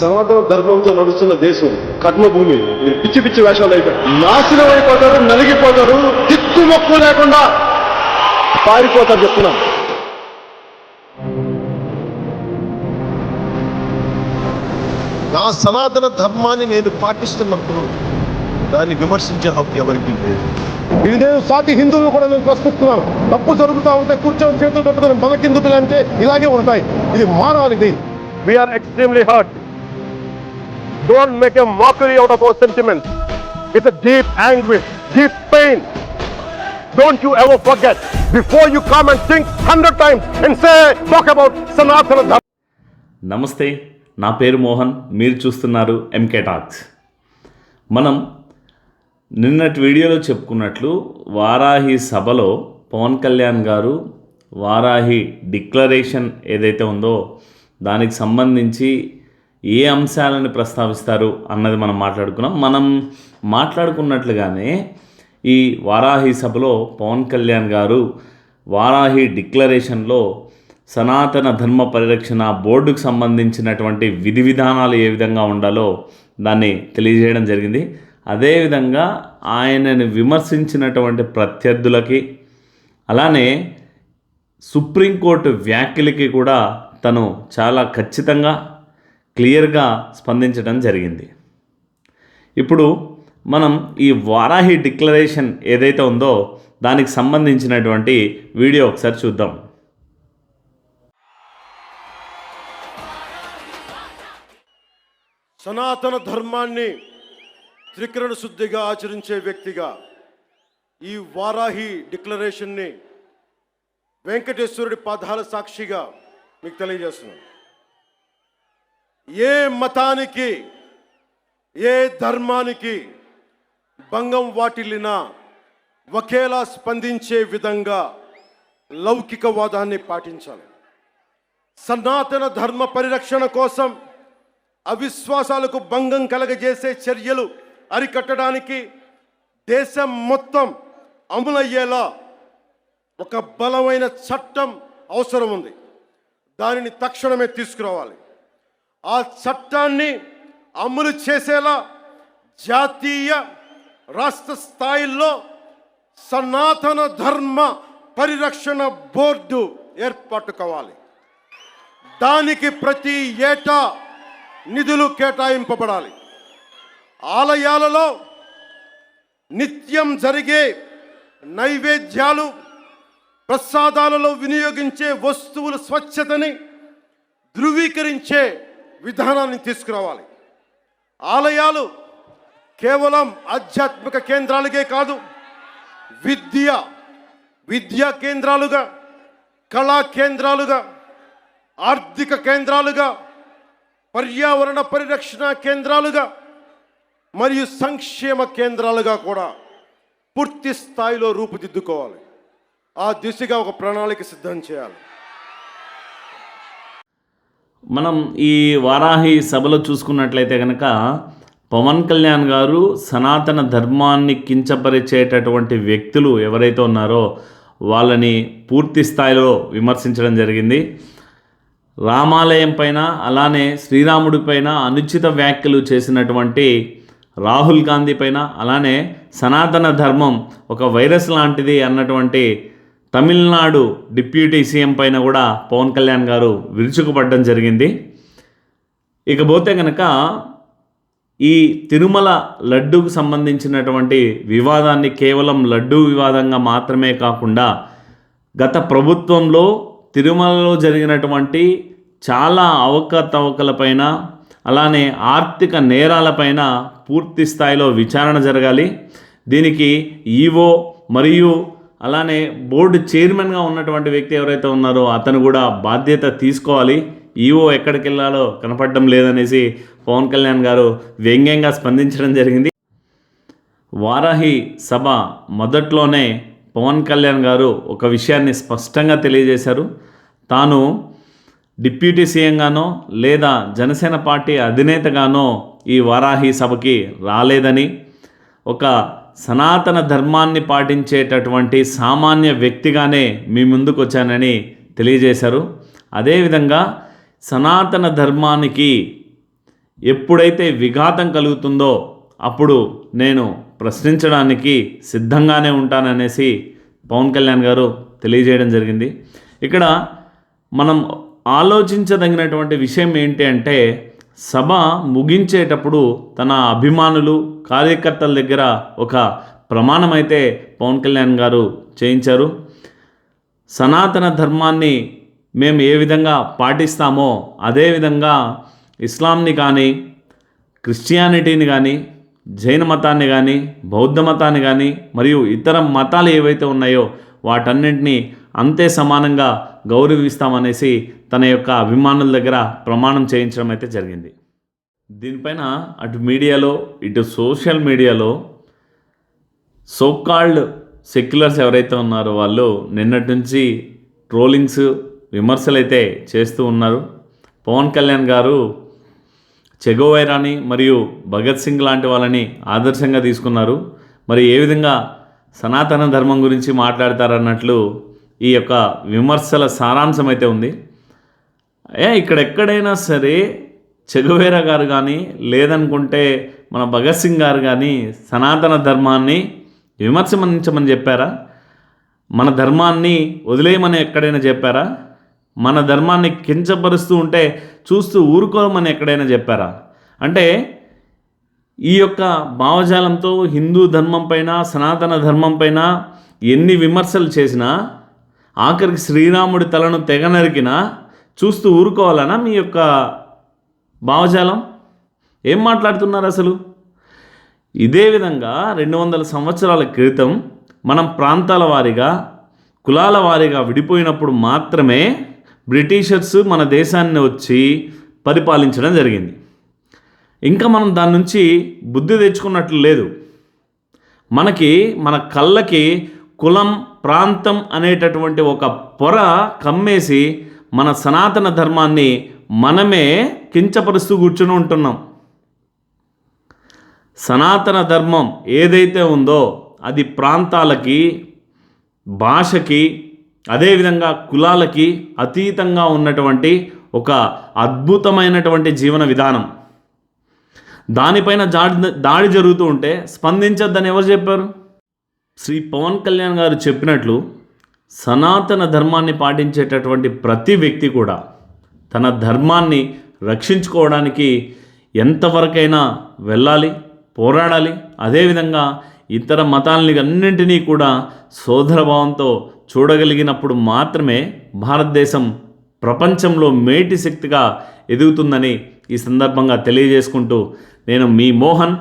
సనాతన ధర్మంతో నడుస్తున్న దేశం కర్మభూమి. పిచ్చి పిచ్చి వేషాలు అయితే. నాశనం అయిపోతారు నలిగిపోతారు దిక్కు మొక్కు లేకుండా పారిపోతారు చెప్తున్నాను నా సనాతన ధర్మాన్ని నేను పాటిస్తున్నప్పుడు దాన్ని విమర్శించే హక్కు ఎవరికి లేదు. ఇది నేను సాటి హిందువులు కూడా నేను ప్రశ్నిస్తున్నాను. తప్పు జరుగుతూ ఉంటే కూర్చొని చేతులు పెట్టుకుని మనకిందుకులు అంటే ఇలాగే ఉంటాయి. ఇది మారాలి. ఇది we're extremely hurt don't make mockery out of our sentiments. It's a deep anguish, deep pain. Don't you ever forget. Before you come and think hundred times and say, talk about Sanatana Dharma. నమస్తే నా పేరు మోహన్ మీరు చూస్తున్నారు MK talks మనం నిన్నటి వీడియోలో చెప్పుకున్నట్లు వారాహి సభలో పవన్ కళ్యాణ్ గారు వారాహి డిక్లరేషన్ ఏదైతే ఉందో దానికి సంబంధించి ఏ అంశాలను ప్రస్తావిస్తారు అన్నది మనం మాట్లాడుకున్నాం. మనం మాట్లాడుకున్నట్లుగానే ఈ వారాహి సభలో పవన్ కళ్యాణ్ గారు వారాహి డిక్లరేషన్లో సనాతన ధర్మ పరిరక్షణ బోర్డుకు సంబంధించినటువంటి విధి విధానాలు ఏ విధంగా ఉండాలో దాన్ని తెలియజేయడం జరిగింది. అదేవిధంగా ఆయనను విమర్శించినటువంటి ప్రత్యర్థులకి అలానే సుప్రీంకోర్టు వ్యాఖ్యలకి కూడా తను చాలా ఖచ్చితంగా క్లియర్గా స్పందించడం జరిగింది. ఇప్పుడు మనం ఈ వారాహి డిక్లరేషన్ ఏదైతే ఉందో దానికి సంబంధించినటువంటి వీడియో ఒకసారి చూద్దాం. సనాతన ధర్మాన్ని త్రికరణ శుద్ధిగా ఆచరించే వ్యక్తిగా ఈ వారాహి డిక్లరేషన్ని వెంకటేశ్వరుడి పాదాల సాక్షిగా మీకు తెలియజేస్తున్నాను. ఏ మతానికి ఏ ధర్మానికి భంగం వాటిల్లినా ఒకేలా స్పందించే విధంగా లౌకికవాదాన్ని పాటించాలి. సనాతన ధర్మ పరిరక్షణ కోసం అవిశ్వాసాలకు భంగం కలగజేసే చర్యలు అరికట్టడానికి దేశం మొత్తం అమలయ్యేలా ఒక బలమైన చట్టం అవసరం ఉంది. దానిని తక్షణమే తీసుకురావాలి. ఆ చట్టాన్ని అమలు చేసేలా జాతీయ రాష్ట్ర స్థాయిల్లో సనాతన ధర్మ పరిరక్షణ బోర్డు ఏర్పాటు కావాలి. దానికి ప్రతి ఏటా నిధులు కేటాయింపబడాలి. ఆలయాలలో నిత్యం జరిగే నైవేద్యాలు ప్రసాదాలలో వినియోగించే వస్తువుల స్వచ్ఛతని ధృవీకరించే విధానాన్ని తీసుకురావాలి. ఆలయాలు కేవలం ఆధ్యాత్మిక కేంద్రాలకే కాదు విద్య విద్యా కేంద్రాలుగా కళా కేంద్రాలుగా ఆర్థిక కేంద్రాలుగా పర్యావరణ పరిరక్షణ కేంద్రాలుగా మరియు సంక్షేమ కేంద్రాలుగా కూడా పూర్తి స్థాయిలో రూపుదిద్దుకోవాలి. ఆ దిశగా ఒక ప్రణాళిక సిద్ధం చేయాలి. మనం ఈ వారాహి సభలో చూసుకున్నట్లయితే కనుక పవన్ కళ్యాణ్ గారు సనాతన ధర్మాన్ని కించపరిచేటటువంటి వ్యక్తులు ఎవరైతే ఉన్నారో వాళ్ళని పూర్తి స్థాయిలో విమర్శించడం జరిగింది. రామాలయం పైన అలానే శ్రీరాముడి పైన అనుచిత వ్యాఖ్యలు చేసినటువంటి రాహుల్ గాంధీ పైన అలానే సనాతన ధర్మం ఒక వైరస్ లాంటిది అన్నటువంటి తమిళనాడు డిప్యూటీ సీఎం పైన కూడా పవన్ కళ్యాణ్ గారు విరుచుకుపడడం జరిగింది. ఇకపోతే కనుక ఈ తిరుమల లడ్డూకు సంబంధించినటువంటి వివాదాన్ని కేవలం లడ్డూ వివాదంగా మాత్రమే కాకుండా గత ప్రభుత్వంలో తిరుమలలో జరిగినటువంటి చాలా అవకతవకలపైన అలానే ఆర్థిక నేరాలపైన పూర్తి స్థాయిలో విచారణ జరగాలి. దీనికి ఈవో మరియు అలానే బోర్డు చైర్మన్గా ఉన్నటువంటి వ్యక్తి ఎవరైతే ఉన్నారో అతను కూడా బాధ్యత తీసుకోవాలి. ఈవో ఎక్కడికి వెళ్ళాలో కనపడడం లేదనేసి పవన్ కళ్యాణ్ గారు వ్యంగ్యంగా స్పందించడం జరిగింది. వారాహి సభ మొదట్లోనే పవన్ కళ్యాణ్ గారు ఒక విషయాన్ని స్పష్టంగా తెలియజేశారు. తాను డిప్యూటీ సీఎంగానో లేదా జనసేన పార్టీ అధినేతగానో ఈ వారాహి సభకి రాలేదని ఒక సనాతన ధర్మాన్ని పాటించేటటువంటి సామాన్య వ్యక్తిగానే మీ ముందుకు వచ్చానని తెలియజేశారు. అదేవిధంగా సనాతన ధర్మానికి ఎప్పుడైతే విఘాతం కలుగుతుందో అప్పుడు నేను ప్రశ్నించడానికి సిద్ధంగానే ఉంటాననేసి పవన్ కళ్యాణ్ గారు తెలియజేయడం జరిగింది. ఇక్కడ మనం ఆలోచించదగినటువంటి విషయం ఏంటి అంటే సభ ముగించేటప్పుడు తన అభిమానులు కార్యకర్తల దగ్గర ఒక ప్రమాణం అయితే పవన్ కళ్యాణ్ గారు చేయించారు. సనాతన ధర్మాన్ని మేము ఏ విధంగా పాటిస్తామో అదేవిధంగా ఇస్లాంని కానీ క్రిస్టియానిటీని కానీ జైన మతాన్ని కానీ బౌద్ధ మతాన్ని కానీ మరియు ఇతర మతాలు ఏవైతే ఉన్నాయో వాటన్నింటినీ అంతే సమానంగా గౌరవిస్తామనేసి తన యొక్క అభిమానుల దగ్గర ప్రమాణం చేయించడం అయితే జరిగింది. దీనిపైన అటు మీడియాలో ఇటు సోషల్ మీడియాలో సోకాల్డ్ సెక్యులర్స్ ఎవరైతే ఉన్నారో వాళ్ళు నిన్నటి నుంచి ట్రోలింగ్స్ విమర్శలు అయితే చేస్తూ ఉన్నారు. పవన్ కళ్యాణ్ గారు చెగోవైరాని మరియు భగత్ సింగ్ లాంటి వాళ్ళని ఆదర్శంగా తీసుకున్నారు. మరి ఏ విధంగా సనాతన ధర్మం గురించి మాట్లాడతారన్నట్లు ఈ యొక్క విమర్శల సారాంశం అయితే ఉంది. ఏ ఇక్కడెక్కడైనా సరే చెగువేర గారు కానీ లేదనుకుంటే మన భగత్ సింగ్ గారు కానీ సనాతన ధర్మాన్ని విమర్శించమని చెప్పారా? మన ధర్మాన్ని వదిలేయమని ఎక్కడైనా చెప్పారా? మన ధర్మాన్ని కించపరుస్తూ ఉంటే చూస్తూ ఊరుకోమని ఎక్కడైనా చెప్పారా? అంటే ఈ యొక్క భావజాలంతో హిందూ ధర్మం పైన సనాతన ధర్మం పైన ఎన్ని విమర్శలు చేసినా ఆఖరికి శ్రీరాముడి తలను తెగ నరికినా చూస్తూ ఊరుకోవాలనా మీ యొక్క భావజాలం? ఏం మాట్లాడుతున్నారు అసలు? ఇదే విధంగా రెండు వందల సంవత్సరాల క్రితం మనం ప్రాంతాల వారీగా కులాల వారీగా విడిపోయినప్పుడు మాత్రమే బ్రిటిషర్స్ మన దేశాన్ని వచ్చి పరిపాలించడం జరిగింది. ఇంకా మనం దాని నుంచి బుద్ధి తెచ్చుకున్నట్లు లేదు. మనకి మన కళ్ళకి కులం ప్రాంతం అనేటటువంటి ఒక పొర కమ్మేసి మన సనాతన ధర్మాన్ని మనమే కించపరుస్తూ కూర్చుని ఉంటున్నాం. సనాతన ధర్మం ఏదైతే ఉందో అది ప్రాంతాలకి భాషకి అదేవిధంగా కులాలకి అతీతంగా ఉన్నటువంటి ఒక అద్భుతమైనటువంటి జీవన విధానం. దానిపైన దాడి దాడి జరుగుతూ ఉంటే స్పందించొద్దని ఎవరు చెప్పారు? శ్రీ పవన్ కళ్యాణ్ గారు చెప్పినట్లు సనాతన ధర్మాన్ని పాటించేటటువంటి ప్రతి వ్యక్తి కూడా తన ధర్మాన్ని రక్షించుకోవడానికి ఎంతవరకైనా వెళ్ళాలి పోరాడాలి. అదేవిధంగా ఇతర మతాలని అన్నింటినీ కూడా సోదరభావంతో చూడగలిగినప్పుడు మాత్రమే భారతదేశం ప్రపంచంలో మేటి శక్తిగా ఎదుగుతుందని ఈ సందర్భంగా తెలియజేసుకుంటూ నేను మీ మోహన్